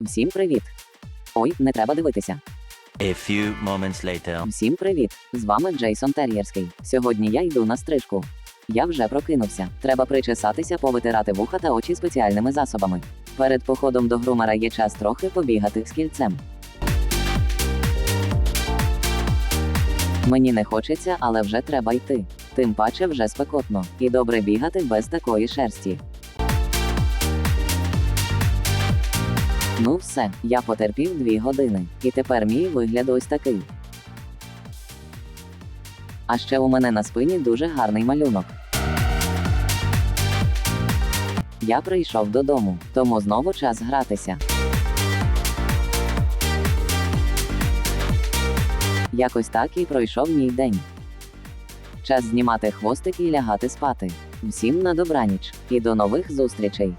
Всім привіт! Ой, не треба дивитися. A few moments later. Всім привіт! З вами Джейсон Тер'єрський. Сьогодні я йду на стрижку. Я вже прокинувся. Треба причесатися, повитирати вуха та очі спеціальними засобами. Перед походом до грумера є час трохи побігати з кільцем. Мені не хочеться, але вже треба йти. Тим паче вже спекотно, і добре бігати без такої шерсті. Ну все, я потерпів дві години, і тепер мій вигляд ось такий. А ще у мене на спині дуже гарний малюнок. Я прийшов додому, тому знову час гратися. Якось так і пройшов мій день. Час знімати хвостик і лягати спати. Всім на добраніч і до нових зустрічей!